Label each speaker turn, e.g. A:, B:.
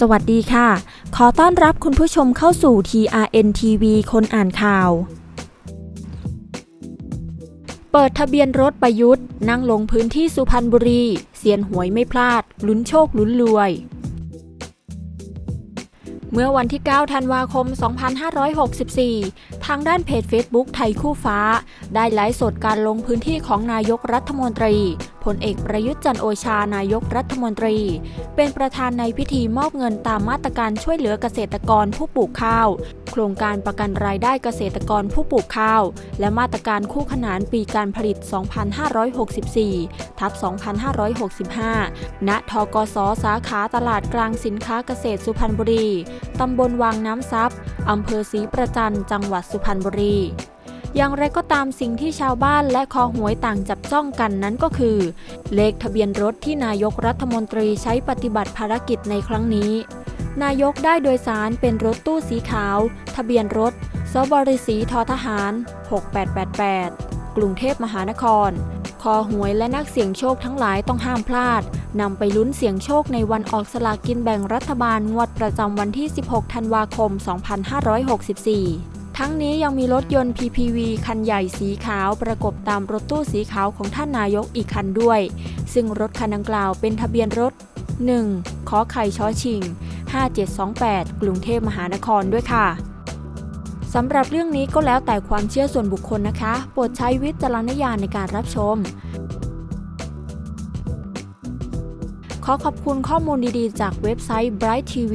A: สวัสดีค่ะ ขอต้อนรับคุณผู้ชมเข้าสู่ TRN TV คนอ่านข่าว เปิดทะเบียนรถประยุทธ์ นั่งลงพื้นที่สุพรรณบุรี เสียนหวยไม่พลาด ลุ้นโชคลุ้นรวย เมื่อวันที่ 9 ธันวาคม 2564 ทางด้านเพจ Facebook ไทยคู่ฟ้า ได้ไลฟ์สดการลงพื้นที่ของนายกรัฐมนตรี พลเอกประยุทธ์จันโอชานายกรัฐมนตรี เป็นประธานในพิธีมอบเงินตามมาตรการช่วยเหลือเกษตรกรผู้ปลูกข้าว โครงการประกันรายได้เกษตรกรผู้ปลูกข้าว และมาตรการคู่ขนานปีการผลิต 2564 ทับ 2565 ณ ทกสสาขาตลาดกลางสินค้าเกษตรสุพรรณบุรี ตำบลวังน้ำซับอำเภอศรีประจันจังหวัดสุพรรณบุรี อย่างไรก็ตามสิ่งที่ชาวบ้านและคอหวยต่างจับจ้องกันนั้นก็คือ เลขทะเบียนรถที่นายกรัฐมนตรีใช้ปฏิบัติภารกิจในครั้งนี้ นายกได้โดยสารเป็นรถตู้สีขาว ทะเบียนรถสบริสีททหาร 6888 กรุงเทพมหานคร คอหวยและนักเสี่ยงโชคทั้งหลายต้องห้ามพลาดนำไปลุ้นเสี่ยงโชคในวันออกสลากกินแบ่งรัฐบาลงวดประจำวันที่ 16 ธันวาคม 2564 ทั้งนี้ยังมีรถยนต์ PPV คันใหญ่สีขาวประกบตามรถตู้สีขาวของท่านนายกอีกคันด้วย ซึ่งรถคันดังกล่าวเป็นทะเบียนรถ 1. ขอไข่ช้อชิง 5728 กรุงเทพมหานครด้วยค่ะสำหรับเรื่องนี้ก็แล้วแต่ความเชื่อส่วนบุคคลนะคะ โปรดใช้วิจารณญาณในการรับชม ขอขอบคุณข้อมูลดีๆ จากเว็บไซต์ Bright TV